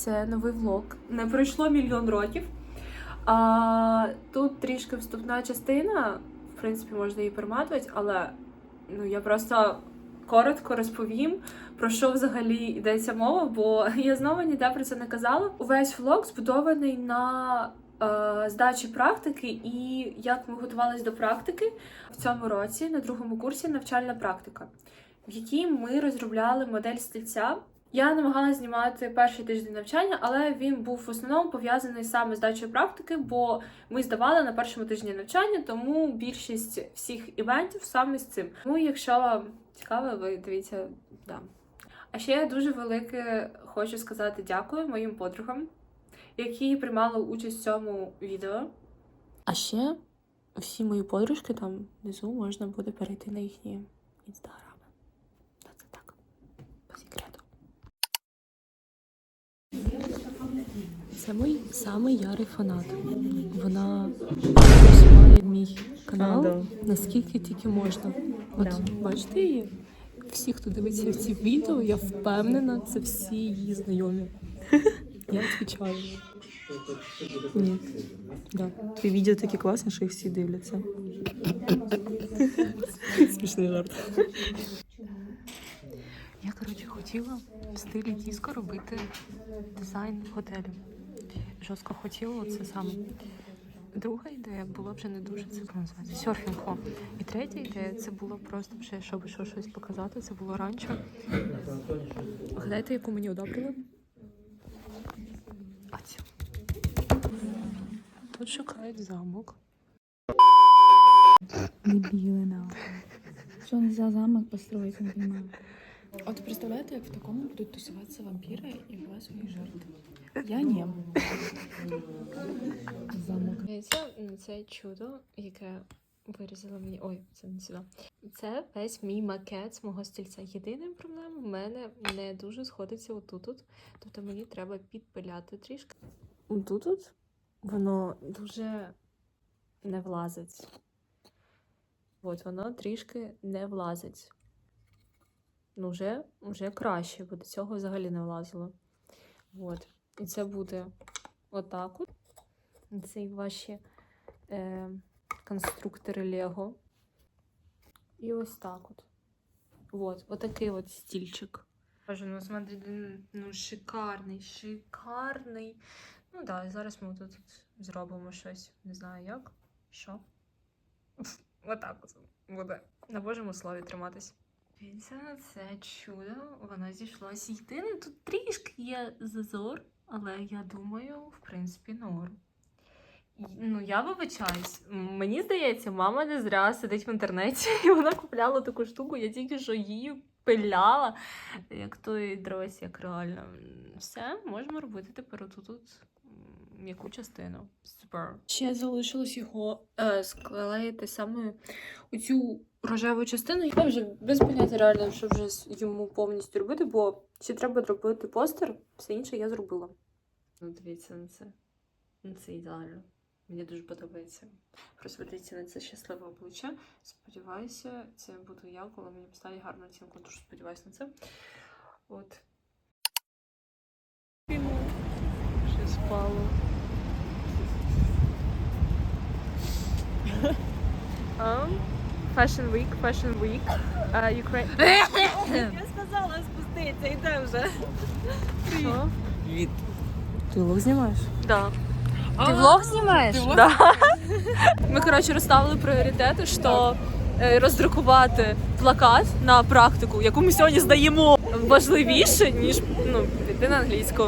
Це новий влог. Не пройшло мільйон років. А, тут трішки вступна частина. В принципі, можна її перематувати, але ну, я просто коротко розповім, про що взагалі йдеться мова, бо я знову ніде про це не казала. Увесь влог збудований на е, здачі практики і як ми готувалися до практики в цьому році на другому курсі навчальна практика, в якій ми розробляли модель стільця. Я намагалася знімати перший тиждень навчання, але він був в основному пов'язаний саме з здачею практики, бо ми здавали на першому тижні навчання, тому більшість всіх івентів саме з цим. Тому, якщо вам цікаво, ви дивіться да. А ще я дуже велике хочу сказати дякую моїм подругам, які приймали участь в цьому відео. А ще всі мої подружки там внизу можна буде перейти на їхні інстаграми. Та Це так, по секрету. Це мій самий ярий фанат. Вона просуває мій канал А, да. наскільки тільки можна. От Да. бачите її? Всі, хто дивиться ці відео, я впевнена, це всі її знайомі. Я відвічаю. Ні. Да. Твої відео такі класні, що їх всі дивляться. Смішний жарт. Я, коротше, хотіла в стилі диско робити дизайн готелю. Жорстко хотіла це саме. Друга ідея була вже не дуже це називається серфінг. О. І третя ідея це було просто вже, щоб що щось показати. Це було ранчо. Гадайте, яку мені одобрили? А цю. Тут шукають замок. Дебилы, на. Что он за замок построить, не понимаю. От представляєте, як в такому будуть тусуватися вампіри і вбивати своїх жертв? Я ні. Замок. Це, це чудо, яке вирізала мені. Ой, це не сюди. Це весь мій макет з мого стільця. Єдина проблема в мене не дуже сходиться отут. -от. Тобто мені треба підпиляти трішки. Тут -от воно дуже не влазить. От воно трішки не влазить. Ну, вже, вже краще, бо до цього взагалі не влазило. От. І це буде отак от. Це ваші е, конструктори Лего. І ось так от. От, отакий от стільчик. Боже, ну смотри, ну шикарний, шикарний. Ну да, зараз ми тут зробимо щось. Не знаю як. Що? Отак от буде. На Божому слові триматись. Дивіться це чудо, воно зійшлося. Єдине, тут трішки є зазор, але я думаю, в принципі, норм. Ну, я вибачаюсь. Мені здається, мама не зря сидить в інтернеті, і вона купляла таку штуку, я тільки що її пиляла, як той дрось, як реально. Все, можемо робити тепер отут тут м'яку частину. Супер. Ще залишилось його е, склеїти саме у цю рожеву частину. Я вже без поняття реально, що вже йому повністю робити, бо ще треба зробити постер, все інше я зробила. Ну, дивіться на це. Ну, це ідеально. Мені дуже подобається. Просто дивіться на це щасливе обличчя. Сподіваюся, це буду я, коли мені поставить гарну оцінку. Дуже сподіваюся на це. От. Ще спало. Um, Fashion Week, Fashion Week. Uh, Ukraine. Я сказала спуститися, йде вже. Що? Ти лук знімаєш? Да. Ты влог снимаешь? Да. Ми, коротше, розставили пріоритети, що е, роздрукувати плакат на практику, яку ми сьогодні здаємо, важливіше, ніж ну, піти на англійську.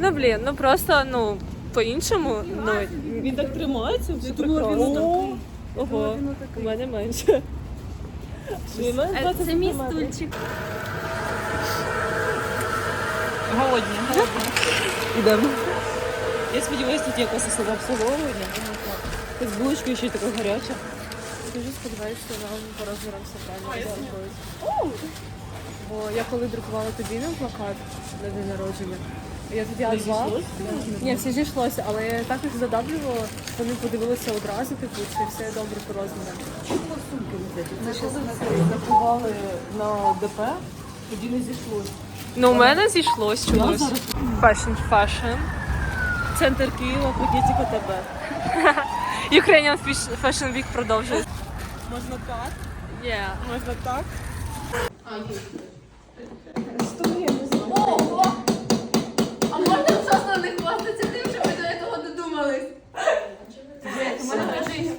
Ну, блін, ну просто, ну, по-іншому, ну, Він так тримається, все прекрасно. ого, у мене менше. Це мій стульчик. Голодні. Ідемо. Я сподіваюся, тут якось особливе обслуговування. Тут з булочкою ще така гаряча. Дуже сподіваюся, що нам по розмірам все правильно. Бо я коли друкувала тобі на плакат на день народження, я тоді А2. Ні, все зійшлося, але я так їх задавлювала, вони подивилися одразу, типу, чи все добре по розмірам. Запували на ДП, тоді не зійшлося. Ну, у мене зійшлось чомусь. Fashion fashion. Центр Києва, ходіть КТБ. Ukrainian Fashion Week продовжує. Можна так, Yeah. можна так. А можна просто не хвастатися тим, що ви до цього додумались?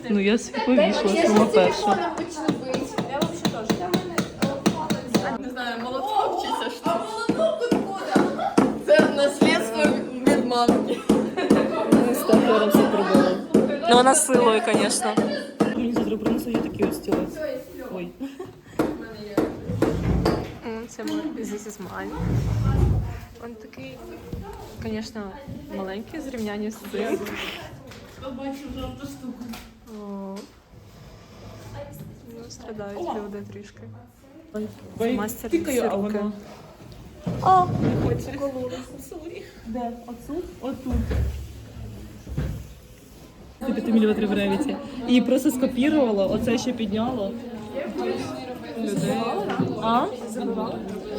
Ну я собі повішла сама перша. Вона силою, звісно. Мені завтра принесу я такий ось стілець. Ой. Це мой this is mine. Він такий, звісно, маленький в зрівнянні з цим. Побачив жовту штуку. Ну, страдають люди трішки. Мастер тикаю, а воно. А, не хоче. Де? Отут? Отут. 5 мм ревіті. І просто скопірувало, оце ще підняло. Людей. А?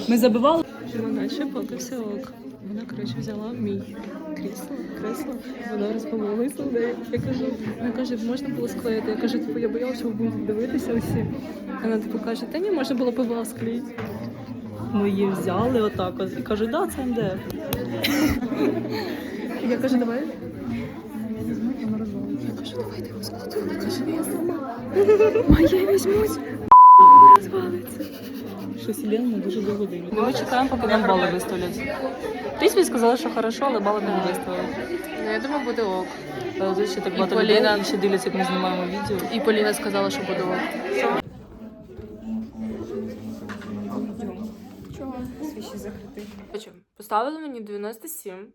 Ми забивали? Ну, наче поки все ок. Вона, коротше, взяла мій крісло, кресло, воно розпомилося в. Я кажу, вона каже, можна було склеїти. Я кажу, типу, я боялася, що ви будете дивитися усі. Вона типу каже, та ні, можна було пиво склеїти. Ми її взяли отак і кажуть, да, це МДФ. Я кажу, давай. Вона я сама. Моє візьмуть. Розвалиться. Що Селена не дуже довго дивиться. Ми чекаємо, поки нам бали виставлять. Принципі, сказали, що хорошо, але бали не виставили. Ну, я думаю, буде ок. Але тут ще так І багато Поліна- людей, ще дивляться, як ми знімаємо відео. І Поліна сказала, що буде ок. Чого? Свічі закрити. Поставили мені 97.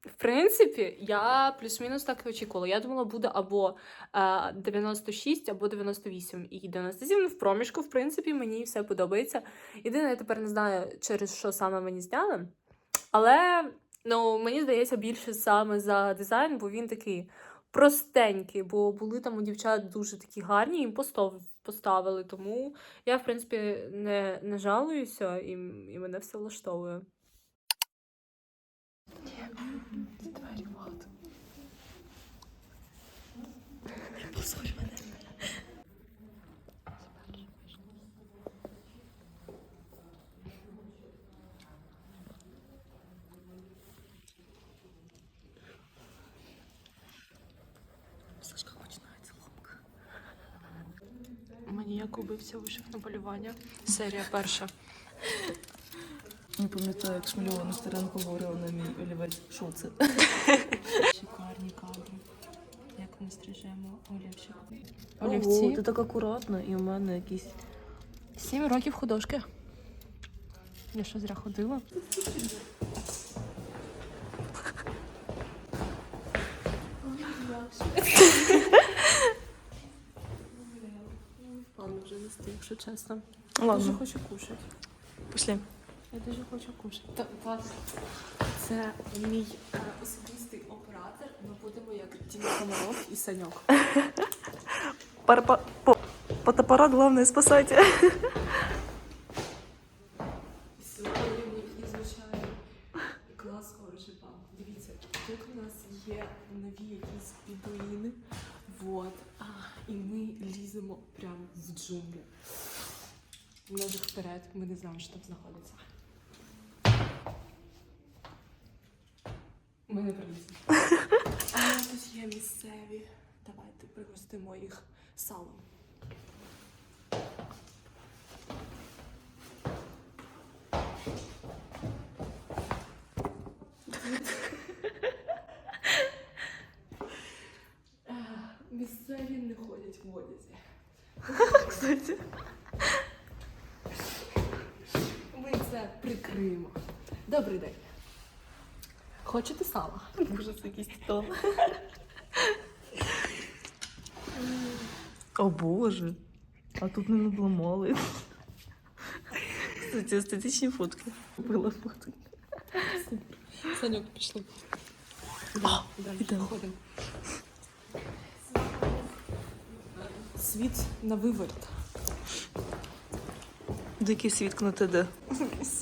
В принципі, я плюс-мінус так і очікувала. Я думала, буде або е, 96, або 98. І 97 в проміжку, в принципі, мені все подобається. Єдине, я тепер не знаю, через що саме мені зняли. Але ну, мені здається більше саме за дизайн, бо він такий простенький, бо були там у дівчат дуже такі гарні, їм поставили. Тому я, в принципі, не, не жалуюся і, і мене все влаштовує. Мені як убивця вийшов на полювання. Серія перша. Не пам'ятаю, як Шмельова Нестеренко говорила на мій олівець. Що це? Шикарні кадри. Ми стрижемо олівчик. Ого, ти так акуратно, і у мене якісь. Сім років художки. Я що зря ходила? Вже не якщо чесно. Я дуже Ладно, хочу кушати. пішли. Я дуже хочу кушати. Та, вас. Це мій е, Комаров і Саньок. Фотоаппарат, главное, спасайте. Сьогодні ми клас Оржипа. Дивіться, тут у нас є нові якісь. Вот. А, і ми ліземо прямо в джунглі. Ножик вперед, ми не знаємо, що там знаходиться. Ми не приліземо. Тут є місцеві. Давайте пригостимо їх салом. Місцеві не ходять в одязі. Кстати. Ми це прикриємо. Добрий день. Хочете сала? Боже, це якийсь тон. О боже. А тут не надламали. Кстати, естетичні фотки. Купила фотки. Санюк, пішли. Ідемо. Світ на виворот. Дикий світ на ТД.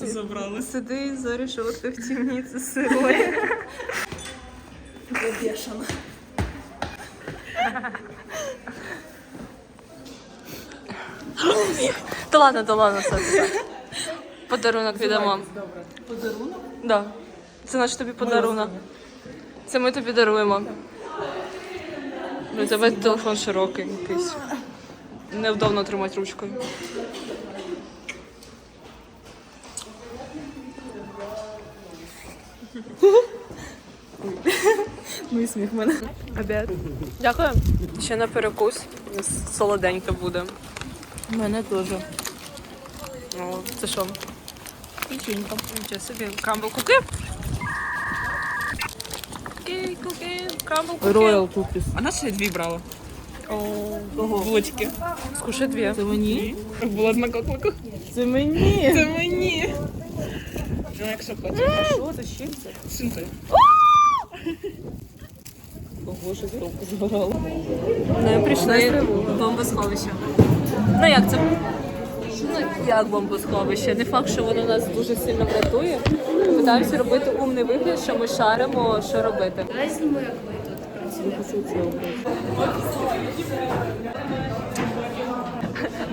Забрали. Сиди за решеткою в темниці сирої. Бешено. Та ладно, та ладно, все. Подарунок віддамо. Подарунок? Да. Це наш тобі подарунок. Це ми тобі даруємо. У тебе телефон широкий якийсь. Невдобно тримати ручкою. Ну і сміх мене. Обід. Дякую. Ще на перекус. Солоденьке буде. У мене теж. О, це що? Печенька. Нічого собі. Крамбл куки. Куки, куки, крамбл куки. Роял кукіс. А на що я дві брала? Булочки. Скушай дві. Це мені? Була на коклику. Це мені. Це мені. Ну, якщо. А що це ще це? Шинти. Ого, що коробку забрала. Ми прийшли в бомбосховище. Ну як це? Ну, як бомбосховище? Не факт, що воно нас дуже сильно врятує. Питаємося робити умний вигляд, що ми шаримо, що робити.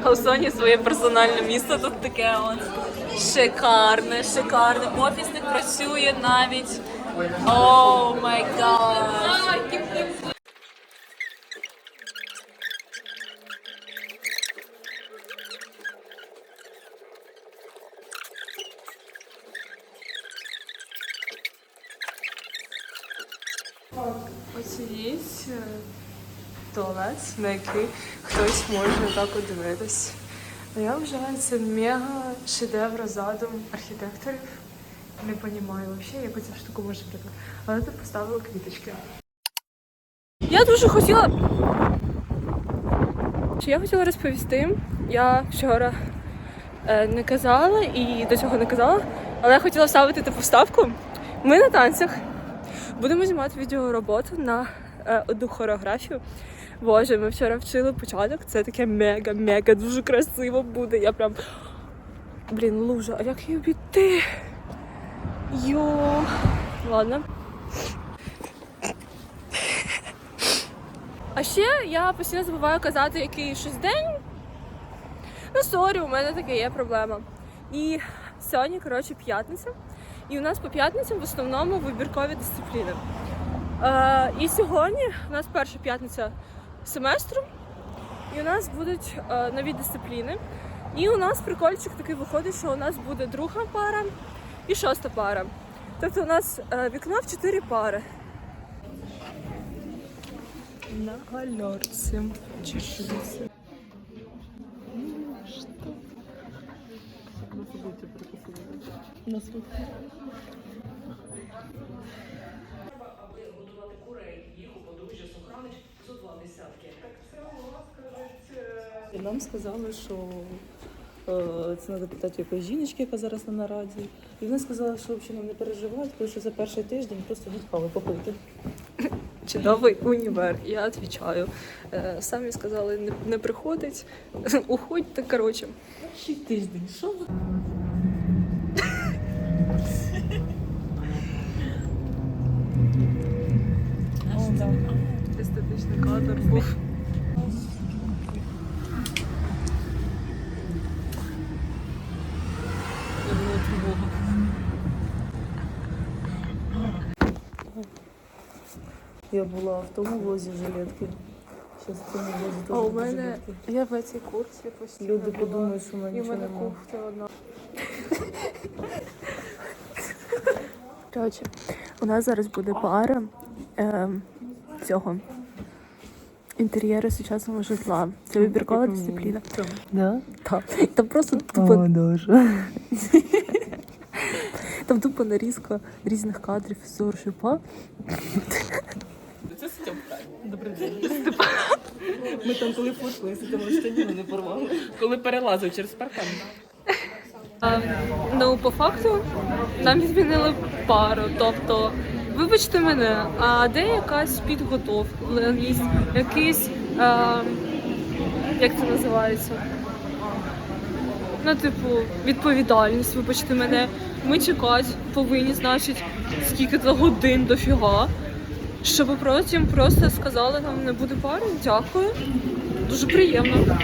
А у Соні своє персональне місто тут таке от шикарне, шикарне. Офісник працює навіть. О май гад! Е, туалет, на який хтось може так от дивитись. Я вважаю, це мега шедевр задум архітекторів. Не розумію взагалі, як ця штука може бути. Але ти поставила квіточки. Я дуже хотіла. Чи я хотіла розповісти? Я вчора е, не казала і до цього не казала, але я хотіла вставити таку вставку. Ми на танцях будемо знімати відеороботу на е, одну хореографію. Боже, ми вчора вчили початок. Це таке мега-мега дуже красиво буде. Я прям. Блін, лужа, а як її обійти? Йо. Ладно. А ще я постійно забуваю казати, який щось день. Ну, сорі, у мене таке є проблема. І сьогодні, коротше, п'ятниця. І у нас по п'ятницям в основному вибіркові дисципліни. Е, і сьогодні у нас перша п'ятниця семестру, і у нас будуть е, нові дисципліни. І у нас прикольчик такий виходить, що у нас буде друга пара і шоста пара. Тобто у нас е, вікно в чотири пари. На гальорці. Чешуся. Наступне. І Нам сказали, що е, це треба питати якоїсь жіночки, яка зараз на нараді. І вона сказала, що взагалі нам не переживають, тому що за перший тиждень просто йдуть кави попити. Чудовий універ. Я відповідаю. Е, Самі сказали, не, не приходить. Уходьте, коротше. Перший тиждень, що ви? Естетичний кадр був. Я була тривога. Я була в тому возі жилетки. Зараз в цьому возі теж А у мене жилетки. я в цій курсі постійно. Люди була. подумають, що в мене І в нічого мене немає. кухня одна. Коротше, у нас зараз буде пара е, цього інтер'єру сучасного житла. Це вибіркова дисципліна. Да? Так. Там просто тупо, дуже. там тупо нарізка різних кадрів з. Це Стьопка. Добрий день. Ми там коли фоткалися, там штаніну не порвали. Коли перелазив через паркан. А, ну, по факту нам відмінили пару. Тобто, вибачте мене, а де якась підготовленість, якийсь, а, як це називається? Ну, типу, відповідальність, вибачте мене. Ми чекати повинні, значить, скільки то годин дофіга. Щоб потім просто сказали нам не буде пари. Дякую. Дуже приємно.